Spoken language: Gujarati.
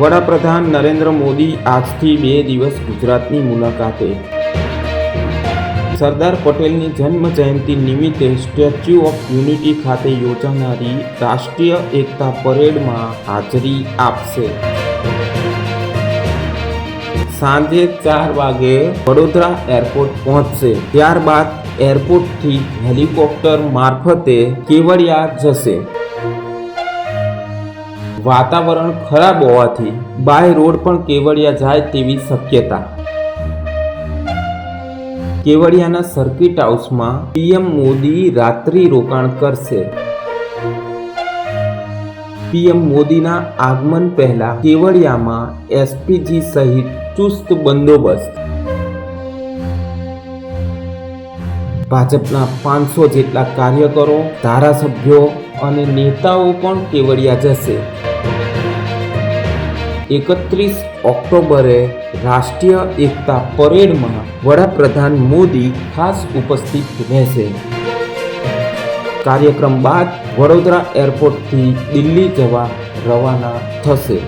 વડાપ્રધાન નરેન્દ્ર મોદી આજથી બે દિવસ ગુજરાતની મુલાકાતે. સરદાર પટેલની જન્મ જયંતિ નિમિત્તે સ્ટેચ્યુ ઓફ યુનિટી ખાતે યોજાનારી રાષ્ટ્રીય એકતા પરેડમાં હાજરી આપશે. સાંજે ચાર વાગે વડોદરા એરપોર્ટ પહોંચશે. ત્યારબાદ એરપોર્ટથી હેલિકોપ્ટર મારફતે કેવડિયા જશે. વાતાવરણ ખરાબ હોવાથી બાય રોડ પણ કેવડિયા જાય તેવી શક્યતા. કેવડિયાના સર્કિટ હાઉસમાં પીએમ મોદી રાત્રિ રોકાણ કરશે. પીએમ મોદીના આગમન પહેલા કેવડિયામાં એસપીજી સહિત ચુસ્ત બંદોબસ્ત. ભાજપના પાંચસો જેટલા કાર્યકરો, ધારાસભ્યો અને નેતાઓ પણ કેવડિયા જશે. એકત્રીસ ઓક્ટોબરે રાષ્ટ્રીય એકતા પરેડમાં વડાપ્રધાન મોદી ખાસ ઉપસ્થિત રહેશે. કાર્યક્રમ બાદ વડોદરા એરપોર્ટથી દિલ્હી જવા રવાના થશે.